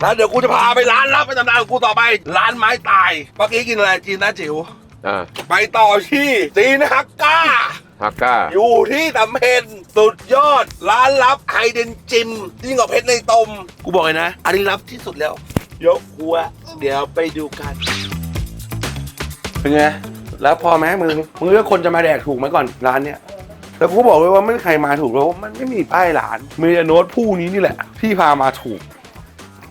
แล้วเดี๋ยวกูจะพาไปร้านลับไปตำนานของกูต่อไป ร้านไม้ตายเมื่อกี้กินอะไรจีนนะจิ๋วอ่าไปต่อที่จีนฮักก้า ฮักก้า อยู่ที่ตำเพ็ญสุดยอด ร้านลับไฮเดนจิมยิ่งกว่าเพชรในตม กูบอกเลยนะ อันนี้ลับที่สุดแล้ว ยกหัว เดี๋ยวไปดูกัน เป็นไง แล้วพอไหมมึง มึงเลือกคนจะมาแดกถูกไหมก่อนร้านเนี้ยแล้วกูก็บอกเลยว่าไม่มีใครมาถูกแล้วมันไม่มีป้ายร้านมีแต่โน้ตผู้นี้นี่แหละ ที่พามาถูก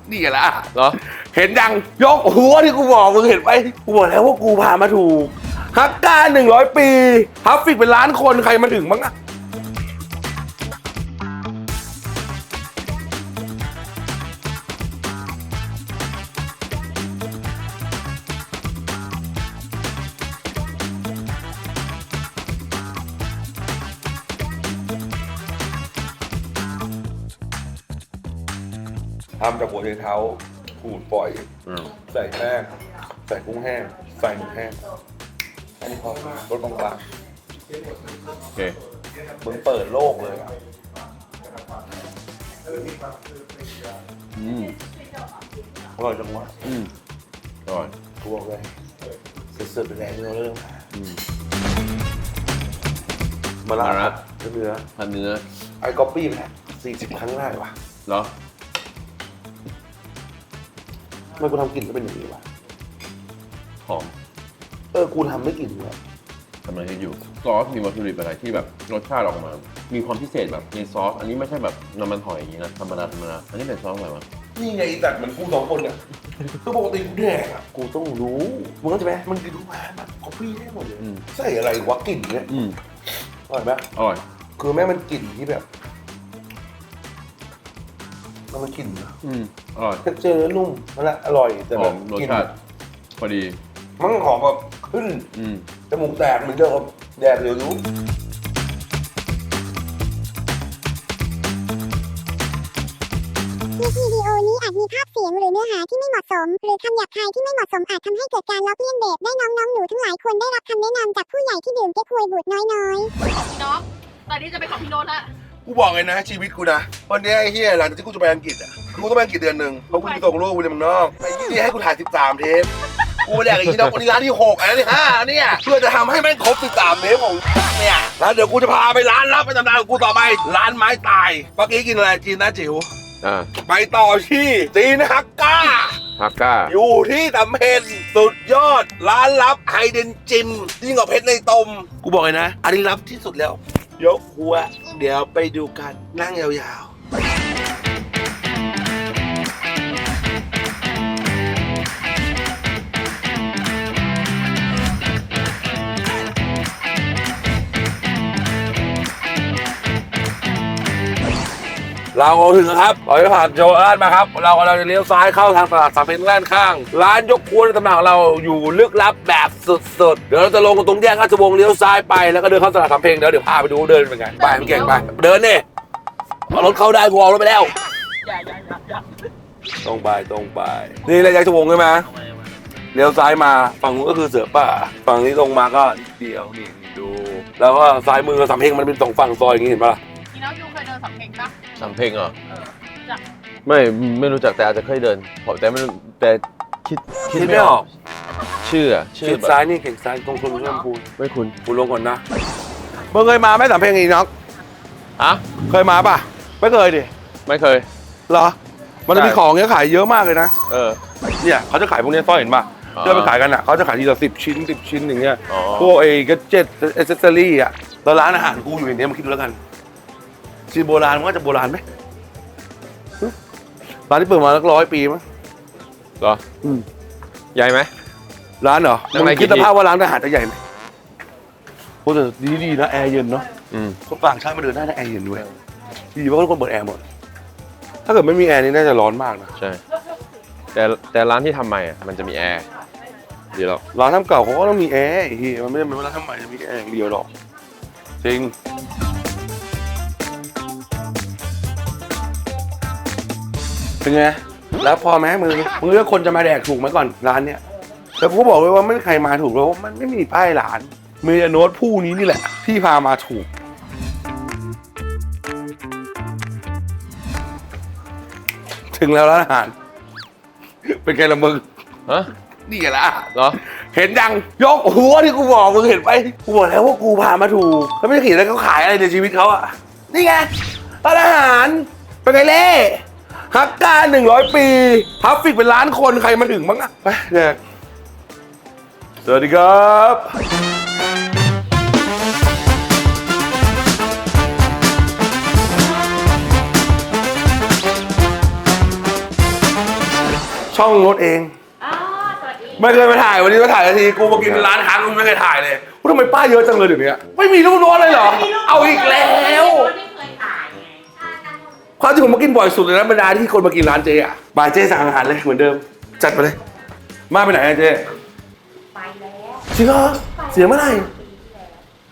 นี่ไงล่ะเหรอ เห็นยังยกหัวที่กูบอกมึงเห็นไหมกูบอกแล้วว่ากูพามาถูกฮักก้าหนึ่งร้อยปีฮัฟฟิกเป็นล้านคนใครมาถึงบ้างอะ จากหัวไชเท้าขูดปล่อย อืมใส่แป้งใส่กุ้งแห้ง ใส่หมูแห้งอันนี้พอรสบางโอเคๆมึงเปิดโลกเลยอะอืมอร่อยจังวะอืมอร่อยกูบอกเลยสุดๆไปแล้วเนื้อเรื่องอืม มาละมาละ เนื้อพันเนื้อไอ้ก๊อปปี้ไปสี่สิบครั้งได้วะเหรอ ทำไมกูทำกลิ่นก็เป็นอย่างนี้วะ หอมเออ กูทำไม่กลิ่นเลยกำลังจะอยู่ซอสมีวัตถุดิบอะไรที่แบบรสชาติออกมา มีความพิเศษแบบในซอส อันนี้ไม่ใช่แบบน้ำมันหอยอย่างนี้นะธรรมดาธรรมดาอันนี้เป็นซอสอะไรวะนี่ไงแต่มันกูสองคนเนี่ยคือปกติกูแดกอะกูต้องรู้มึงเข้าใจไหมมันกินทุกร้านมันก๊อปปี้ได้หมดเลย อืมใส่อะไรวะกลิ่นเนี่ยอืมอร่อยไหมอร่อย คือแม่งมันกลิ่นที่แบบ มันมันกลิ่นนะอืมอร่อยเท็กเจอร์นุ่มนั่นแหละอร่อยแต่หแบอบมรสกลิ่นชาติพอดี มันหอมแบบขึ้นอืมจมูกแตกเหมือนเดิมแดกเดี๋ยวรู้ในวิดีโอนี้อาจมีภาพเสียงหรือเนื้อหาที่ไม่เหมาะสม หรือคำหยาบคายที่ไม่เหมาะสมอาจทำให้เกิดการล้อเลียนเด็กได้น้องๆหนูทั้งหลายควรได้รับคำแนะนำจากผู้ใหญ่ที่ดื่มเก๊กฮวยบูดน้อยๆ พี่น้องตอนนี้จะเป็นของพี่โน้ตละ กูบอกเลยนะชีวิตกูนะวันนี้ไอ้เฮียหลังจากที่กูจะไปอังกฤษอะกูต้องไปอังกฤษเดือนหนึ่งเพราะกูจะส่งลูกกูเรียนเมืองนอกไอ้ที่ให้กูถ่าย 13 เทปกูแดกไอ้ที่น้องคนนี้ร้านที่หกอันนั้นที่ห้าเนี่ยเพื่อจะทำให้แม่งครบ 13 เทปของเนี่ยแล้วเดี๋ยวกูจะพาไปร้านลับไปตำนานของกูต่อไปร้านไม้ตายเมื่อกี้กินอะไรจีนนะจิ๋วอ่าไปต่อที่จีนฮักก้า ฮักก้า อยู่ที่ตำเพ็ญสุดยอด ร้านลับไฮเดนจิมยิ่งกว่าเพชรในตม กูบอกเลยนะ อันนี้ลับที่สุดแล้ว ยกหัว เดี๋ยวไปดูกันนั่งยาว เราถึงแล้วครับเราจะผ่านโจอาร์มาครับ เรากำลังจะเลี้ยวซ้ายเข้าทางตลาดสามเพนด้านข้าง ร้านยกครัวในตำนานของเราอยู่ลึกลับแบบสุดๆ เดี๋ยวเราจะลงตรงแยกราชวงศ์เลี้ยวซ้ายไปแล้วก็เดินเข้าตลาดสามเพลงเดี๋ยวเดี๋ยวพาไปดูเดินเป็นไงไปพี่เก่งไป เดินนี่เอารถเข้าได้กูเอารถไปแล้วอย่าอย่าอย่าอย่าตรงไปตรงไป นี่เลยราชวงศ์ใช่ไหมเลี้ยวซ้ายมาฝั่งนู้นก็คือเสือป่า ฝั่งนี้ตรงมาก็นิดเดียวนี่ดู แล้วก็ซ้ายมือสามเพลงมันเป็นสองฝั่งซอยอย่างนี้เห็นปะล่ะพี่น้องยูเคยเดินสำเพ็งปะ สำเพ็งเหรอเออจ้ะไม่ไม่รู้จักแต่อาจจะเคยเดินผมแต่ไม่รู้แต่คิดคิดไม่ออกชื่ออะชื่อเข็นแบบซ้ายนี่เข็นซ้ายตรงคุณเริ่มพูนไม่คุ้นกูลงก่อนนะมึงเคยมาไหมสามเพลงอีน็อกอะเคยมาป่ะ ไม่เคยดิไม่เคย เหรอ มันจะมีใช่ ของเนี้ยขายเยอะมากเลยนะ เออ เนี่ยเขาจะขายพวกเนี้ยต้อยเห็นป่ะอ๋อเดินไปขายกันอะเขาจะขายทีละสิบชิ้นสิบชิ้นอย่างเงี้ย อ๋อพวกไอ้กัจเจ็ตเอเซอรี่อะแล้วร้านอาหารกูอยู่ในเนี้ยมาคิดดูแล้วกัน ชีโบราณมันก็จะโบราณไหมหึร้านที่เปิดมาสักร้อยปีมั้งเหรออืมใหญ่ไหม ร้านเหรอข้างในมึงคิดกี่สภาพว่าร้านอาหารจะใหญ่ไหมโอ้แต่ดีๆนะแอร์เย็นเนาะอืมคนต่างชาติมาเดินได้นะแอร์เย็นด้วยดีเพราะทุกคนเปิดแอร์หมด ถ้าเกิดไม่มีแอร์นี่น่าจะร้อนมากนะใช่ แต่แต่ร้านที่ทำใหม่อะมันจะมีแอร์ดีแล้วร้านทำเก่าเขาก็ต้องมีแอร์ไอ้เหี้ยมันไม่ได้เป็นว่าร้านทำใหม่จะมีแอร์อย่างเดียวหรอกจริง เป็นไง แล้วพอไหมมึงมึงเลือกคนจะมาแดกถูกไหมก่อนร้านเนี้ยแล้วกูก็บอกเลยว่าไม่มีใครมาถูกแล้วมันไม่มีป้ายร้าน มีแต่โน้ตผู้นี้นี่แหละที่พามาถูก ถึงแล้วร้านอาหาร เป็นไงละมึง ฮะนี่ไงล่ะเหรอ เห็นยังยกหัวที่กูบอกมึงเห็นไปกูบอกแล้วว่ากูพามาถูกแล้วไม่ได้เขียนแล้วเขาขายอะไรในชีวิตเขาอะ นี่ไงร้านอาหารเป็นไงเล่ ฮักการหนึ่งร้อยปีพับฟิกเป็นล้านคนใครมาถึงบ้างอะไปเด็กสวัสดีครับช่องรถเอง อ๋อ สวัสดีไม่เคยมาถ่ายวันนี้มาถ่ายนาทีกูมากินร้านค้างกูไม่เคยถ่ายเลยว่าทำไมป้ายเยอะจังเลยเดี๋ยวนี้ไม่มีลูกน้อยเลยเหรอ เอาอีกแล้ว ไม่เคยถ่ายไง ความที่ผมมากินบ่อยสุดเลยนะบรรดาที่คนมากินร้านเจ๊อะบายเจ๊สั่งอาหารเลยเหมือนเดิม จัดไปเลย มาไปไหนอะเจ๊ไปแล้วจริงเหรอเสียเมื่อไหร่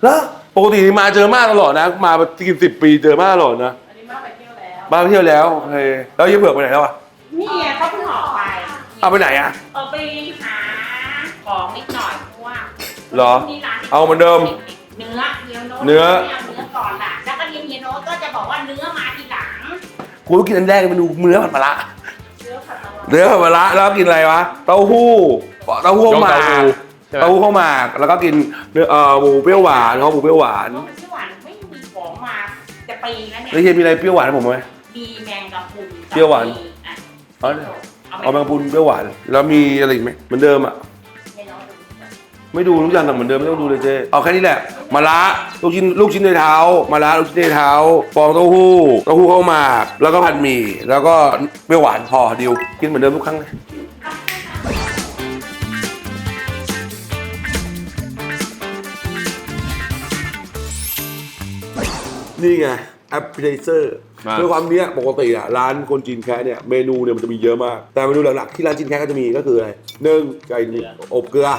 แล้วปกติมาเจอมากตลอดนะ มากินสิบปีเจอมากตลอดนะอันนี้มาไปเที่ยวแล้วมาไปเที่ยวแล้วโอเคแล้วยี่เผือกไปไหนแล้วอะนี่ไงเขาเพิ่งออกไปเอาไปไหนอะเอาไปหาของนิดหน่อยเพราะว่าเหรอที่ร้านเอาเหมือนเดิม เนื้อเฮียโน้ตเนื้อไม่เอาเนื้อก่อนล่ะแล้วก็เฮียเฮียโน้ตก็จะบอกว่าเนื้อมาทีหลัง กูต้องกินอันแรกเมนูเนื้อผัดมะระเนื้อผัดตะวันเนื้อผัดมะระแล้วกินอะไรวะเต้าหู้เต้าหู้ข้าวหมากยงเต้าหู้ใช่ไหมเต้าหู้ข้าวหมากแล้วก็กินเนื้อเอ่อหมูเปรี้ยวหวานเขาหมูเปรี้ยวหวานเพราะมันชื่อหวานไม่มีของมาจะปีแล้วเนี่ยแล้วเฮียมีอะไรเปรี้ยวหวานให้ผมไหมมีแมงกะพรุนกับเปรี้ยวหวานมีอะเอาเอาเอาแมงปุนเปรี้ยวหวานแล้วมีอะไรอีกไหมเหมือนเดิมอะให้น้องดู ไม่ดูทุกอย่างแต่เหมือนเดิมไม่ต้องดูเลยเจ๊เอาแค่นี้แหละมะระลูกชิ้นลูกชิ้นในเท้ามะระลูกชิ้นในเท้าฟองเต้าหู้เต้าหู้ข้าวหมากแล้วก็ผัดหมี่แล้วก็เปรี้ยวหวานพอดิวกินเหมือนเดิมทุกครั้งเลยนี่ไง appetizer มาด้วยความเนี้ยปกติอะร้านคนจีนแค่เนี่ยเมนูเนี่ยมันจะมีเยอะมาก แต่เมนูหลักๆที่ร้านจีนแค่ก็จะมีก็คืออะไรหนึ่งไก่อบเกลือ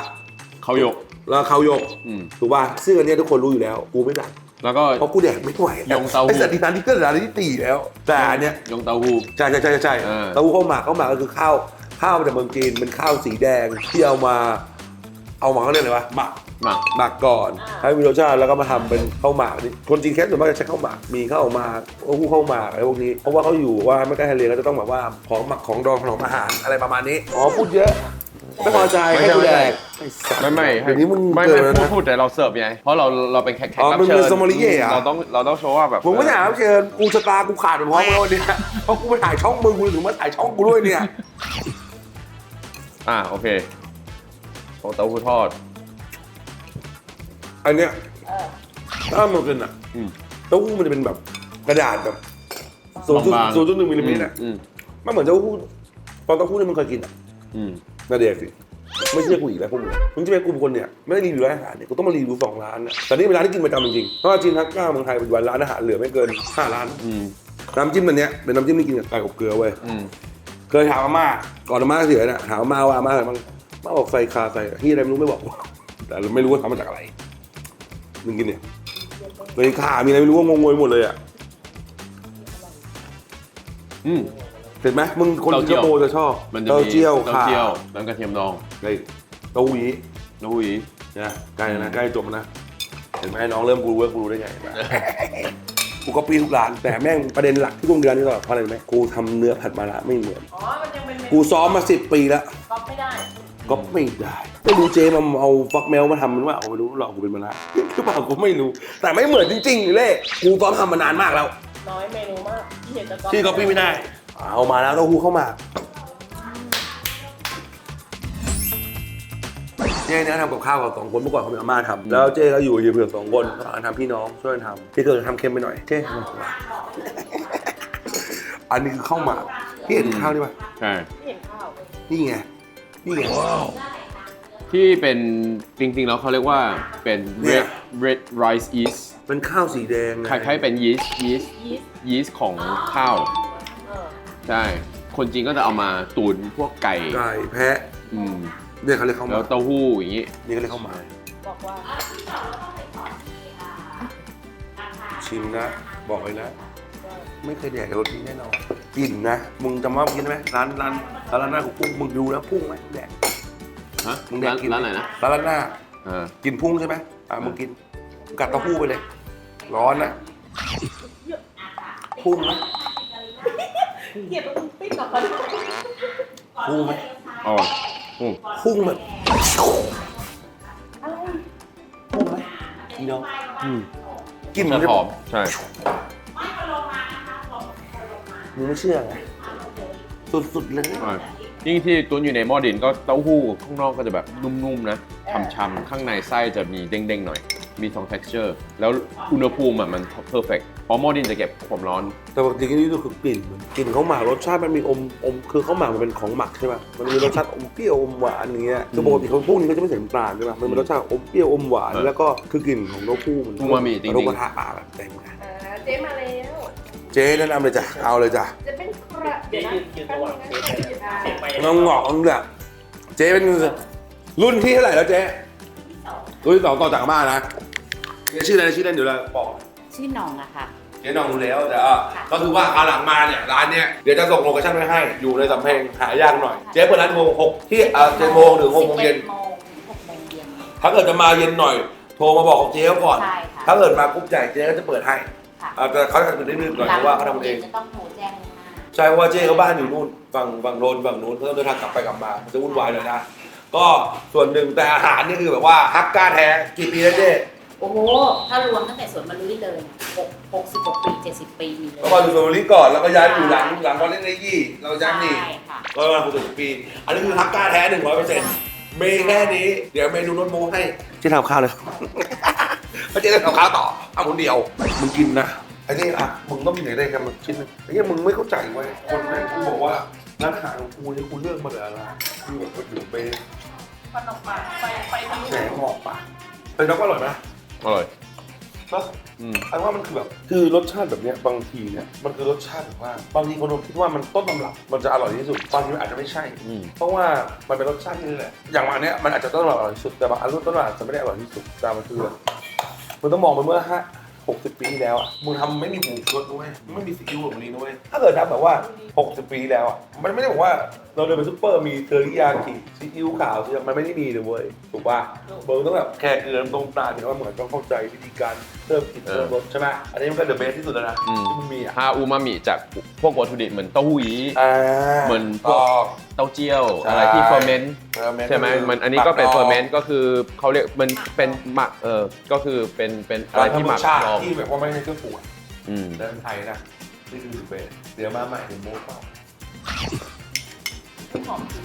เขายก แล้วข้าวยกอืม ถูกป่ะซึ่งอันเนี้ยทุกคนรู้อยู่แล้วกูไม่สั่งแล้วก็ เพราะกูแดกไม่ไหวยงเต้าหู้ ไอสัตว์ที่ร้านที่เกิดร้านที่ตีแล้ว แต่อันเนี้ยยงเต้าหู้ใช่ใช่ใช่ใช่อ่าเต้าหู้ข้าวหมากข้าวหมากก็คือข้าวข้าวมาจากเมืองจีนเป็นข้าวสีแดงที่เอามา เอามาเขาเรียกอะไรวะหมัก หมัก หมักก่อนให้มีรสชาติแล้วก็มาทำเป็นข้าวหมากนี่คนจีนแค่ส่วนมากจะใช้ข้าวหมากมีข้าวหมากเต้าหู้ข้าวหมากอะไรพวกนี้เพราะว่าเขาอยู่ว่าไม่ใกล้ทะเลก็จะต้องแบบว่าของหมักของดองขนมอาหารอะไรประมาณนี้อ๋อพูดเยอะ ไม่พอใจไม่ให้ใช่กูแดกไม่ไม่เดี๋ยวนี้มึงไม่เกิไม่นแล้วพูดนะ พูดแต่เราเสิร์ฟไงเพราะเราเราเป็นแขกแขกอ๋อรับมึงเชิเป็นญโซมาลิเย่เหรอ เราต้องเราต้องโชว์ว่าแบบผมก็ถามเชิญกูชะตากูขาดไปพร้อมกันวันนี้เพราะกูไปถ่ายช่องมึงกูถึงมาถ่ายช่องกูด้วยเนี่ยอ่าโอเคของเต้าหู้ทอด อันเนี้ยถ้ามันเป็นอะอืม เต้าหู้มันจะเป็นแบบกระดาษแบบศูนย์จุดบางๆศูนย์จุดหนึ่งมิลลิเมตรอะอืมมันเหมือนเต้าหู้ตอนเต้าหู้เนี่ยมึงเคยกินอะอืม น่าเด็กสิไม่เชื่อกูอีกแล้วพวกมึงมึงจะเป็นกูเป็นคนเนี่ยไม่ได้รีวิวร้านอาหารเนี่ยกูต้องมารีวิวสองร้านนะแต่นี่เป็นร้านที่กินประจำจริงๆเพราะว่าจีนทักก้าเมืองไทยปัจจุบันร้านอาหารเหลือไม่เกินห้าร้านอืมน้ำจิ้มอันเนี้ยเป็นน้ำจิ้มที่กินกับไก่อบเกลือเว้ยอืมเคยถามอาม่าก่อนอาม่าเสียน่ะถามอาม่าว่าอาม่าอะไรบ้างอาม่าบอกใส่คาใส่ที่อะไรไม่รู้ไม่บอกแต่เราไม่รู้ว่าทำมาจากอะไรมึงกินเนี่ยเลยขามีอะไรไม่รู้ว่างงงไปหมดเลยอะอืม เห็นไหมมึงคนเต้าสิเจี้งยวคโปร์จะชอบมันจะเต้ามีเจี้ยวเต้าขาเจี้ยวน้ำกระเทียมดองไก่เต้าหู้ยี้เต้าหู้ยี้นะใกล้แล้วนะใกล้จบแล้วนะเห็นไหมน้องเริ่มกูรู้ว่ากูรู้ได้ไงกูก็ปีทุกร้านแต่แม่งประเด็นหลักที่กูเดือนนี้ตลอดเพราะอะไรรู้ไหมกูทำเนื้อผัดมะระไม่เหมือน อ๋อ มันยังเป็นเมนูกูซ้อมมาสิบปีแล้ว ก๊อปไม่ได้ ก็ไม่ได้ไม่รู้เจมันเอาฟักแมวมาทำมันว่าเอาไม่รู้หรอกกูเป็นมะระหรือเปล่ากูไม่รู้ แต่ไม่เหมือนจริงๆเล่กูซ้อมทำมานานมากแล้ว น้อยเมนูมากที่เห็นจะก๊อปที่ก็ปี้ไม่ได้ เอามาแล้วเต้าหู้เข้ามาเจ๊เนี่ยทำกับข้าวกับสองคนเมื่อก่อนเขาเป็นอาม่าทำแล้วเจ๊ก็อยู่กับเฮียเผือกสองคนก็ทำพี่น้องช่วยกันทำพี่เกิดทำเค็มไปหน่อยเจ๊ทำอะไรอันนี้คือข้าวหมากพี่เห็นข้าวนี่ปะใช่ไม่เห็นข้าวนี่ไงนี่ไงที่เป็นจริงๆแล้วเขาเรียกว่าเป็นเนี่ red ย red rice yeast เป็นข้าวสีแดงไงคล้ายๆเป็น yeast yeast ยีสต์ yeast ของข้าวเออ ใช่ คนจีนก็จะเอามาตุนพวกไก่ไก่แพะอืมเนี่ยเขาเรียกข้าวหแล้มาวกเต้าหู้อย่างนี้ นี่เขาเรียกข้าวหมากบอกว่าชิมนะ บอกเลยนะ ไม่เคยแดกรสนี้แน่นอนกลิ่นนะ มึงจำว่ากินไหมร้านร้านร้านหน้าของพุ่งมึงดูแล้วพุ่งไหมมึงแดกฮะมึงแดกร้านกินร้านไหนนะร้านหน้า เออกินพุ่งใช่ไหมอะมึงกินกัดเต้าหู้ไปเลย ร้อนนะ พุ่งนะ เกลียดตรงปิ้นออกมาพุ่งไหมอร่อยอืมพุ่งแบบพุ่งไหมพี่น้องอืมกลินจะมันจะหอมใช่มึงไม่เชื่อไงสุดๆเลยอร่อยยิ่งที่ตุนอยู่ในหม้อดินก็เต้าหู้ข้างนอกก็จะแบบนุ่มๆนะช่ำๆข้างในไส้จะมีเด้งๆหน่อย มีสอง texture แล้วอุณหภูมิอะมัน perfect เพราะหม้อดินจะเก็บความร้อน แต่ปกติที่นี่ก็คือกลิ่นเหมือนกลิ่นข้าวหมากรสชาติมันมีอมอมคือข้าวหมากมันเป็นของหมักใช่ไหมมันมีรสชาติอมเปรี้ยวอมหวานอย่างเงี้ยคือปกติเขาพวกนี้ก็จะไม่ใส่น้ำตาลใช่ไหมมันเป็นรสชาติอมเปรี้ยวอมหวานเออแล้วก็คือกลิ่นของเต้าหู้มันอูมามิจริงๆ กระทะปลาแบบเต็มไงอ่าเจ๊มาแล้วเจ๊แนะนำเลยจ้ะเอาเลยจ้ะจะเป็นกระเดี๋ยวนะแป๊บนึงนะงองงอกงเนี่ยเจ๊เป็นรุ่นที่เท่าไหร่แล้วเจ๊ รุ่นที่สองต่อจากอาม่านะเจ๊ชื่ออะไรนะชื่อเล่นเดี๋ยวเราบอกชื่อหน้องอะค่ะ เจ๊น้องรู้แล้วแต่อะก็คือว่าคราวหลังมาเนี่ยร้านเนี่ยเดี๋ยวจะส่งโลเคชั่นไปให้อยู่ในสำเพ็งหายากหน่อยเจ๊เปิดร้านโมงหกที่อ่าเจ็ดโมงถึงหกโมงเย็นโมงถึงหกโมงเย็นถ้าเกิดจะมาเย็นหน่อย โทรมาบอกของเจ๊เขาก่อน ใช่ค่ะ ถ้าเกิดมาปุ๊บจ่ายเจ๊ก็จะเปิดให้ค่ะ อ่าแต่เขาจะตื่นนิดนึงหน่อยเพราะว่าเขาทำเอง จะต้องโทรแจ้งล่วงหน้า ใช่เพราะว่าเจ๊เขาบ้านอยู่นู่นฝั่งฝั่งโนนฝั่งนู้นเขาต้องเดินทางกลับไปกลับมามันจะวุ่นวายเลยนะ ก็ส่วนหนึ่งแต่อาหารนี่คือแบบว่าฮักก้าแท้กี่ปีแล้วเจ๊โอ้โห ถ้ารวมตั้งแต่สวนมะลุยเลยหกหกสิบกว่าปีเจ็ดสิบปีมีเลยเมื่อก่อนอยู่สุพรรณบุรีก่อนแล้วก็ย้ายไปอยู่หลังหลังวันเล่นในยี่เราย้ายนี่ใช่ค่ะ ก็ประมาณหกสิบปี อันนี้คือฮักก้าแท้หนึ่งร้อยเปอร์เซ็นต์มีแค่นี้เดี๋ยวเมนูรสโมให้เจ๊ทำข้าวเลยก็เจ๊ทำข้าวต่อเอาคนเดียวมึงกินนะไอ้นี่อะมึงต้องมีไหนได้กันมาชิ้นหนึงไอ้เนี่ยมึงไม่เข้าใจเว้ยคนแม่งกูบอกว่า ร้านอาหารของกูเนี่ยกูเลือกมาแต่ละร้านคือแบบว่าอยู่เป็นฟันออกมาไปไปทางแสงหอกปากแต่แล้วก็อร่อยนะอร่อยเนาะอืมไอ้ว่ามันคือแบบคือรสชาติแบบเนี้ยบางทีเนี่ยมันคือรสชาติแบบว่าบางทีคนคิดว่ามันต้นตำรับมันจะอร่อยที่สุดบางทีมันอาจจะไม่ใช่ อืมเพราะว่ามันเป็นรสชาติที่นี่แหละ อย่างอันเนี้ยมันอาจจะต้นตำรับอร่อยที่สุดแต่บางอันรุ่นต้นตำรับอาจจะไม่ได้อร่อยที่สุดแต่มันคือมันต้องมองไปเมื่อห้า หกสิบปีที่แล้วอะมึงทำไม่มีผงชูรสด้วยไม่มีซีอิ๊วแบบนี้ด้วยถ้าเกิดทำแบบว่าหกสิบปีที่แล้วอะมันไม่ได้บอกว่า เราเดินไปซุปเปอร์มีเทอริยากิซีอิ๊วขาวซีอิ๊วมันไม่ได้มีเลยเว้ยถูกป่ะเบิร์ต้องแบบแค่เกลือตรงตาเนี่ยว่าเหมือนต้องเข้าใจวิธีการเพิ่มกลิ่นเพิ่มรสใช่ไหมอันนี้มันก็เดอะเบสที่สุดแล้วนะอืม ที่มันมีอะถ้าอูมามิจากพวกวัตถุดิบเหมือนเต้าหู้ยี้อ่าเหมือนพตวกอกเต้าเจี้ยวใช่ อะไรที่เฟอร์เมนต์ใช่ไหมมันอันนี้ก็เป็นเฟอร์เมนต์ก็คือเขาเรียกมันเป็นหมักเออก็คือเป็นเป็นอะไรที่หมักชาติดองที่แบบว่าไม่ใช่เครื่องปรุงอะอืมเดินไทยนะนี่คือเบสเดี๋ยวมาใหม่เดี๋ยวโม้เป ล่าหอมจริง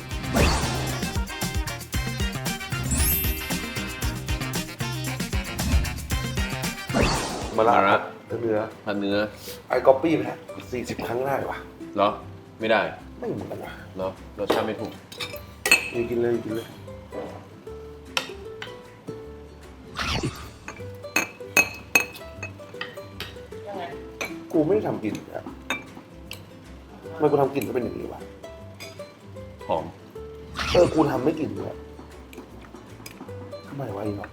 มาละมาละ เนื้อผัดเนื้อไอ้ก๊อปปี้ไปแล้วสี่สิบครั้งได้ว่ะเหรอ ไม่ได้ไม่เหมือนว่ะเหรอรสชาติไม่ถูก นี่กินเลยกินเลยกูไม่ได้ทำกลิ่นอะทำไมกูทำกลิ่นก็เป็นอย่างนี้วะ หอม เออกูทำไม่กลิ่นเลยทำไมวะอีกเนาะ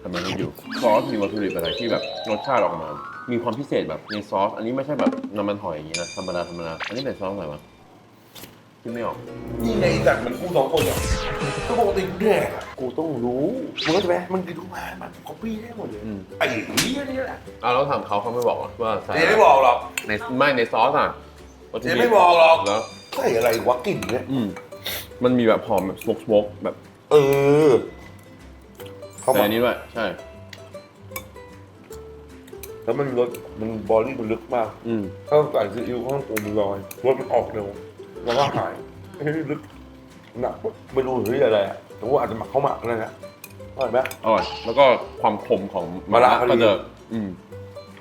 แต่มันยังอยู่ซอสมีวัตถุดิบอะไรที่แบบรสชาติออกมา มีความพิเศษแบบในซอส อันนี้ไม่ใช่แบบน้ำมันหอยอย่างนี้นะธรรมดาธรรมดาอันนี้เป็นซอสอะไรวะคิดไม่ออกนี่ไงแต่มันกูสองคนเนี่ยก็ปกติกูแดกอะกูต้องรู้มึงเข้าใจไหมมันกินทุกมามันก๊อปปี้ได้หมดเลยอืมไอ้เหี้ยนี่แหละอะแล้วถามเขาเขาไม่บอกหรอว่าใส่เจ๊ไม่บอกหรอกในไม่ในซอสอะ วัตถุเจ๊ดิบไม่บอกหรอกแล้วใส่อะไรวะกลิ่นเนี่ย อืมมันมีแบบหอมแบบสโมกสโมกแบบเออ เขาบแต่อกอันนี้ด้วยใช่ แล้วมันรสมันบอดี้มันลึกมาก อืมถ้าใส่ซีอิ๊วข้างปูมันลอยรสมันออกเร็วแล้วก็หายไม่ใช่ลึกหนักไม่รู้หรืออะไรอะแต่ว่าอาจจะหมักเข้าหมักนั่นแหละอร่อยไหม อร่อยแล้วก็ความขมของมะระก็จะอืม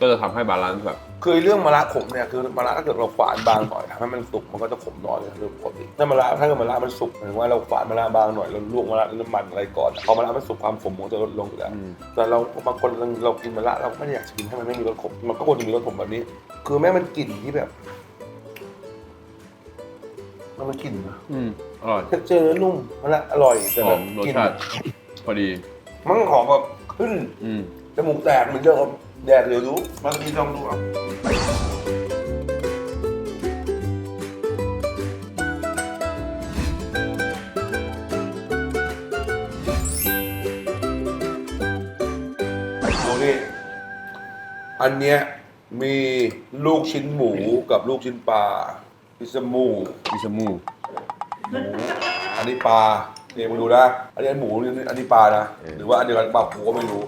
ก็จะทำให้บาลานซ์แบบคือเรื่องมะระขมเนี่ยคือมะระถ้าเกิดเราฝานบางหน่อยทำให้มันสุกมันก็จะขมน้อยเลยคือปกติถ้ามะระถ้าเกิดมะระมันสุกหมายถึงว่าเราฝานมะระบางหน่อยเราลวกมะระในน้ำมันอะไรก่อนพอมะระมันสุกความขมมันจะลดลงอยู่แล้ว อืม แต่เราบางคนเราเรากินมะระเราก็ไม่ได้อยากจะกินให้มันไม่มีรสขมมันก็ควรจะมีรสขมแบบนี้ คือแม่มันกลิ่นที่แบบมันเป็นกลิ่นนะอืมอร่อยเท็กเจอร์นุ่มมะระอร่อยแต่หแบอบมรสกลิ่นชาติพอดีมันหอมแบบขึ้นอืมจมูกแตกเหมือนเดิม แดดเดี๋ยวรู้มาทีลองดูเอาดูนี่อันเนี้ยมีลูกชิ้นหมูกับลูกชิ้นปลาพิซมูมิชมูอันนี้ปลาเนี่ยมึงดูนะ อันนี้หมูอันนี้ปลานะ หรือว่าอันเดียวกันเปล่ากูก็ไม่รู้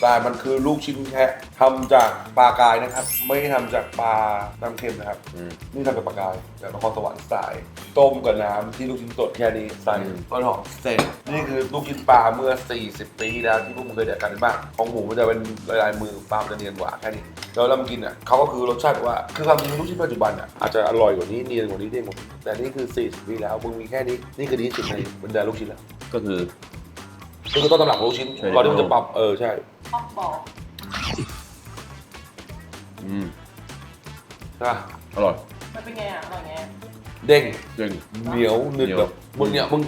แต่มันคือลูกชิ้นแคะทำจากปลากายนะครับ ไม่ได้ทำจากปลาน้ำเค็มนะครับ อืม นี่ทำจากปลากายจากนครสวรรค์สาย ต้มกับน้ำที่ลูกชิ้นสดแค่นี้ใส่อืม ต้นหอมเสร็จนี่คือลูกชิ้นปลาเมื่อ 40 ปีที่แล้วที่พวกมึงเคยแดกกันบ้างของหมูมันจะเป็นลายๆมือปลามันจะเนียนกว่าแค่นี้แล้วเรามากินอะเขาก็คือรสชาติว่าคือความจริงลูกชิ้นปัจจุบันอะอาจจะอร่อยกว่านี้เนียนกว่านี้เด้งกว่านี้แต่นี่คือ 40 ปีแล้วมึงมีแค่นี้นี่คือดีที่สุดในบรรดาลูกชิ้นแล้วก็คือนี่คือต้นตำรับของลูกชิ้นใช่ก่อนที่มันจะปรับเออใช่ ชอบบอกอืมใช่ปะอร่อย มันเป็นไงอะอร่อยไงเด้งเด้งเหนียวหนึบเหนียว แบบมึงเนี่ยมึง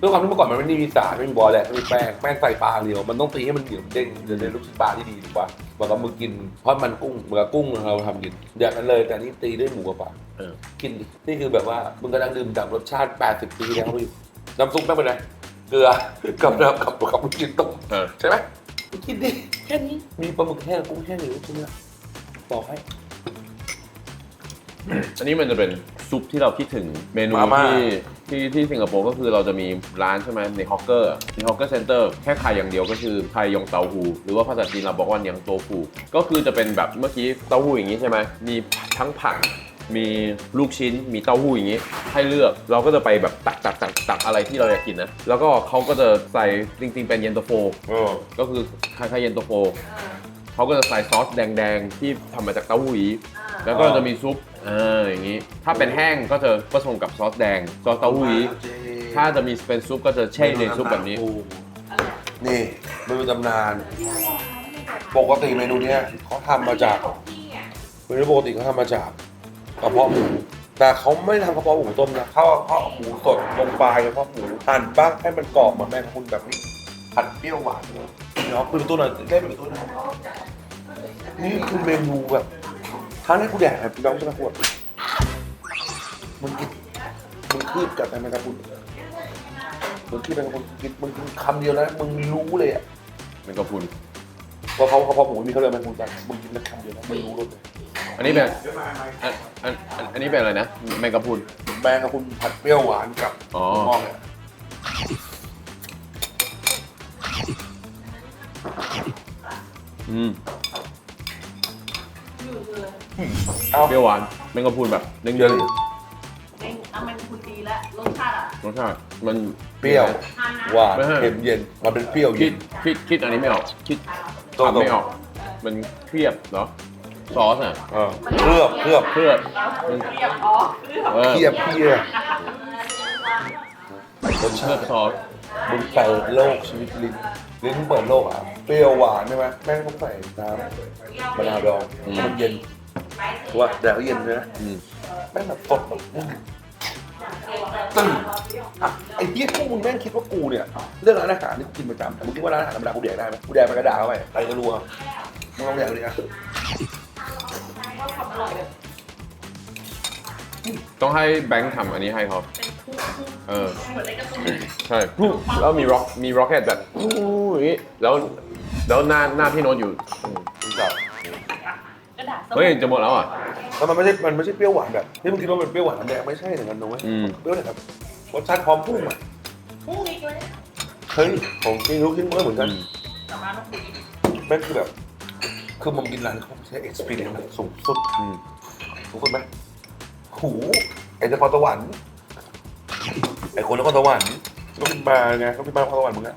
ด้วยความที่เมื่อก่อนมันไม่ได้มีสารไม่มีบอลแหละไม่มีแป้งแป้งใส่ปลาเดียวมันต้องตีให้มันเหนียวเด้งจะได้ลูกชิ้นปลาที่ดีถูกปะเหมือนกับมึงกินเพราะมันกุ้งเหมือนกับกุ้งเราทำกินอย่างนั้นเลยแต่นี่ตีด้วยหมูกับปลาเออ กินดินี่คือแบบว่ามึงกำลังดื่มด่ำรสชาติ 80 ปีแล้วพี่น้ำซุปแม่งเป็นไงเกลือกับน้ำกับกับลูกชิ้นต้มเออ ใช่ไหม มึงกินดิแค่นี้ มีปลาหมึกแห้งกุ้งแห้งอยู่ลูกชิ้นละบอกให้ อันนี้มันจะเป็นซุปที่เราคิดถึงเมนูมาม่า ที่ที่ที่สิงคโปร์ก็คือเราจะมีร้านใช่ไหมในฮอกเกอร์ในฮอกเกอร์เซ็นเตอร์แค่ไข่อย่างเดียวก็คือไข่ยองเต้าหู้หรือว่าภาษาจีนเราบอกว่ายังโตฟูก็คือจะเป็นแบบเมื่อกี้เต้าหู้อย่างนี้ใช่ไหมมีทั้งผัก มีลูกชิ้น มีเต้าหู้อย่างนี้ ให้เลือก เราก็จะไปแบบตักตักตักตักอะไรที่เราอยากกินนะ แล้วก็เขาก็จะใส่จริงๆเป็นเย็นตาโฟ เออก็คือคล้ายๆเย็นตาโฟ เขาก็จะใส่ซอสแดงๆ ที่ทำมาจากเต้าหู้ยี้แล้วก็จะมีซุปเอออย่างนี้ ถ้าเป็นแห้งก็จะผสมกับซอสแดง ซอสเต้าหู้ยี้ถ้าจะมีเป็นซุปก็จะแช่ในซุปแบบนี้ นี่เมนูตำนาน ปกติเมนูเนี้ยเขาทำมาจากเมนูปกติเขาทำมาจาก กระเพาะหมูแต่เขาไม่ทำกระเพาะหมูต้มนะเขาเอากระเพาะหมูสดลงไปกระเพาะหมูหั่นบ้างให้มันกรอบเหมือนแมงกะพรุนแบบนี้ผัดเปรี้ยวหวานเนาะเปิดประตูหน่อยได้เปิดประตูหน่อยนี่คือเมนูแบบครั้งแรกกูแดกแบบน้องใช่ไหมขวดมึงกินมึงคืบกับแมงกะพรุนมึงคืบแมงกะพรุนกินมึงกินคำเดียวแล้วมึงรู้เลยอะมันก็พุนเพราะเขาเขาพอหมูมีเขาเลยกแมงกะพรุนกันมึงกินแค่คำเดียวนะมึงรู้รสเลยอันนี้เป็น อันอันอันอันนี้เป็นอะไรนะแมงกะพรุนแมงกะพรุนผัดเปรี้ยวหวานกับอ๋อ มองเนี่ยอืมเอาเปรี้ยวหวานแมงกะพรุนแบบเด้งเดี๋ยวๆดิเองเอามันคุณดีแล้วรสชาติอะรสชาติมัน เปรี้ยว ทานนะหวานไม่ให้ เค็มเย็น มันเป็นเปรี้ยวคิเย็ดน คิดคิดอันนี้ไม่ออกคิดตรงทำไม่ออก มันเครียบเหรอ ซอสอะเออเคลือบเคลือบเครียบมันเรียบอ๋อเออเคียบเคียบรสเคลืชาอบติซอสมึงเปิดโลกชีวิตลิ้นลิ้นมึงเปิดโลกอะเปรี้ยวหวานใช่ไหมแม่งต้องใส่น้ำมะนาวดองให้มันเย็นถูกป่ะแดดก็เย็นใช่ไหมอืมแม่งแบบสดแบบอืมตึ้งอะไอ้เหี้ยพวกมึงแม่งคิดว่ากูเนี่ยเรื่องร้านอาหารนี่กูกินประจำแต่มึงคิดว่าร้านอาหารธรรมดากูแดกได้ไหมกูแดกไปกระดาษเข้าไปใครก็รู้อะมึงลองแดกดูดิอะ ต้องให้แบงค์ทำอันนี้ให้เขาเออใช่ปุ๊บแล้วมีร็อกมีร็อกเก็ตแบบอู้อย่างนี้แล้วแล้วหน้าหน้าพี่โน้ตอยู่อืมมึงแบบกระดาษเฮ้ยจะหมดแล้วอะ แล้วมันไม่ใช่ มันไม่ใช่เปรี้ยวหวานแบบที่มึงคิดว่ามันเปรี้ยวหวานน้ำแดงไม่ใช่อย่างนั้นนะเว้ยอืม เปรี้ยวเนี่ยแบบรสชาติพร้อมพุ่งอะพรุ่งนี้ด้วยเฮ้ยของกินรู้กินเมื่อเหมือนกันกลับมาต้องคุยแม่งคือแบบ คือมึงกินร้านเขาใช้ experience แบบสูงสุดอืมทุกคนไหมหูไอ้นครสวรรค์ไอ้คนนครสวรรค์ก็เป็นมาไงก็เป็นมานครสวรรค์มึงอะ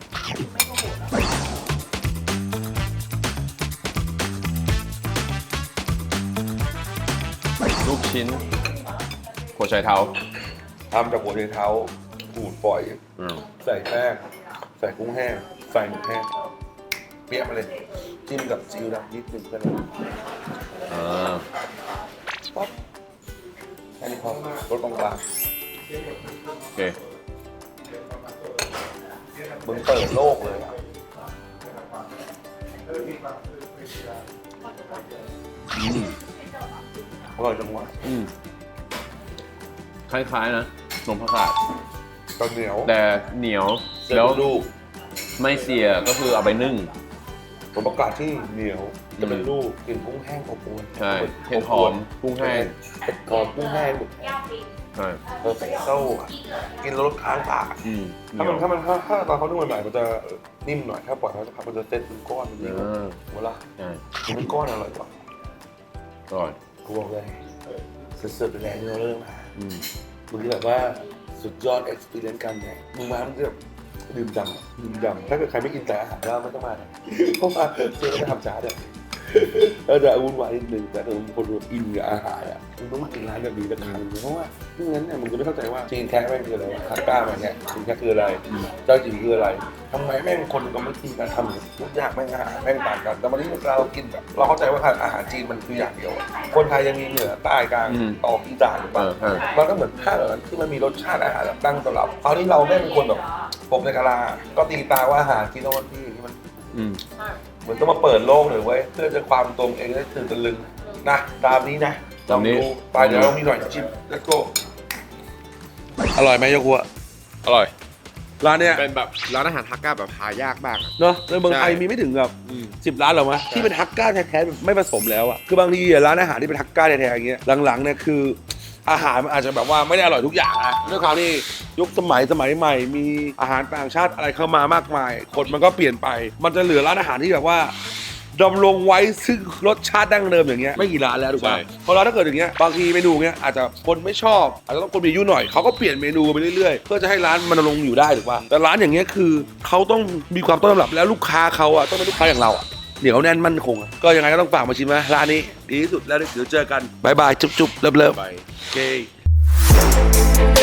ลูกชิ้นหัวไชเท้าทำจากหัวไชเท้าขูดฝอย อืม ใส่แป้งใส่กุ้งแห้ง ใส่หมูแห้งเปรี้ยมาเลย จิ้มกับซีอิ๊วดำนิดนึงแค่นั้อ่าป๊อปแค่นี้พอรสกลางโอเคๆมึงเปิดโลกเลยอะอร่อยจังวะอืมคล้ายๆนะนมผักกาดตอนเหนียวแต่เหนียว เส้นแล้วลูก ไม่เสียก็คือเอาไปนึ่ง ผมประกาศที่เหนียวจะเป็นลูกกินกุ้งแห้งอบอวนใช่เห็ดหอมกุ้งแห้งเห็ดหอมกุ้งแห้งใช่เพอร์เฟกต์เข้าอะกินแล้วรสค้างปากอืมถ้ามันถ้ามันถ้าถ้าตอนเขานึ่งใหม่ๆมันจะนิ่มหน่อยถ้าปล่อยเขาสักพักมันจะเซ็ตเป็นก้อนมันเอนิ่มอหมดละใช่มันเป็นก้อนอร่อยกว่าอร่อยกูบอกเลยสุดๆไปแล้วที่เราเริ่มมาอืมมึงแบบว่าสุดยอด experience กันเนี่ยมึงมามึงจะแบบ ดื่มดำอะดื่มดำถ้าเกิดใครไม่กินแต่อาหารแล้วมันต้องมาเนี่ยเพราะว่าเจ๊ก็ทำช้าเนี่ยเออจะวุ่นวายนิดนึงแต่ถ้ามึงคนแบบอินกับอาหารอะมึงต้องมากินร้านแบบนี้สักครั้งหนึ่งเพราะว่าไม่งั้นเนี่ยมึงจะไม่เข้าใจว่าจีนแท้แม่งคืออะไรวะคาก้ามาเนี่ยจีนแท้คืออะไร เจ้าจีนคืออะไรทำไมแม่งคนกับวิธีการทำทุกอย่างแม่งอาหารแม่งต่างกัน แต่วันนี้เรากินแบบเราเข้าใจว่าอาหารจีนมันคืออย่างเดียวอะคนไทยยังมีเหนือใต้กลางตอกอีสานหรือเปเอล่าอใช่มันก็เหมือนผ้าแบบนั้นที่มันมีรสชาติอาหารแบบตั้งตำรับคราวนี้เราไม่เป็นคนแบบ ผมในกะลา ก็ตีตาว่าอาหารที่โน่นที่ที่มันอืมเหมือนต้องมาเปิดโลกเลยเว้ยเพื่อจะความตรงเองได้ตื่นตะลึงนะตามนี้นะลองดูไปเดี๋ยวเรามีหน่อยชิมแล้วก็อร่อยไหมยกหัวอร่อย ร้านเนี้ยเป็นแบบร้านอาหารฮักก้าแบบหายากมากอะ เนาะในเมืองไทยใช่ มีไม่ถึงแบบอืม สิบร้านหรอกมะที่เป็นฮักก้าแท้ๆแบบไม่ผสมแล้วอะคือบางทีอะร้านอาหารที่เป็นฮักก้าแท้ๆอย่างเงี้ยหลังๆเนี่ยคือ อาหารมันอาจจะแบบว่าไม่ได้อร่อยทุกอย่างนะด้วยความที่ยุคสมัยสมัยใหม่ มีอาหารต่างชาติอะไรเข้ามามากมาย คนมันก็เปลี่ยนไป มันจะเหลือร้านอาหารที่แบบว่าดำรงไว้ซึ่งรสชาติดั้งเดิมอย่างเงี้ยไม่กี่ร้านแล้วถูกป่ะใช่เพราะร้านถ้าเกิดอย่างเงี้ยบางทีเมนูเงี้ยอาจจะคนไม่ชอบอาจจะต้องคนมีอายุหน่อยเขาก็เปลี่ยนเมนูไปเรื่อยๆ เพื่อจะให้ร้านมันดำรงอยู่ได้ถูกป่ะแต่ร้านอย่างเงี้ยคือเขาต้องมีความต้นตำรับแล้วลูกค้าเขาอะต้องเป็นลูกค้าอย่างเราอะ เหนียวแน่นมั่นคงอะก็ยังไงก็ต้องฝากมาชิมนะร้านนี้ดีที่สุดแล้วเดี๋ยวเจอกันบายบายจุ๊บๆเลิฟๆ ไปโอเค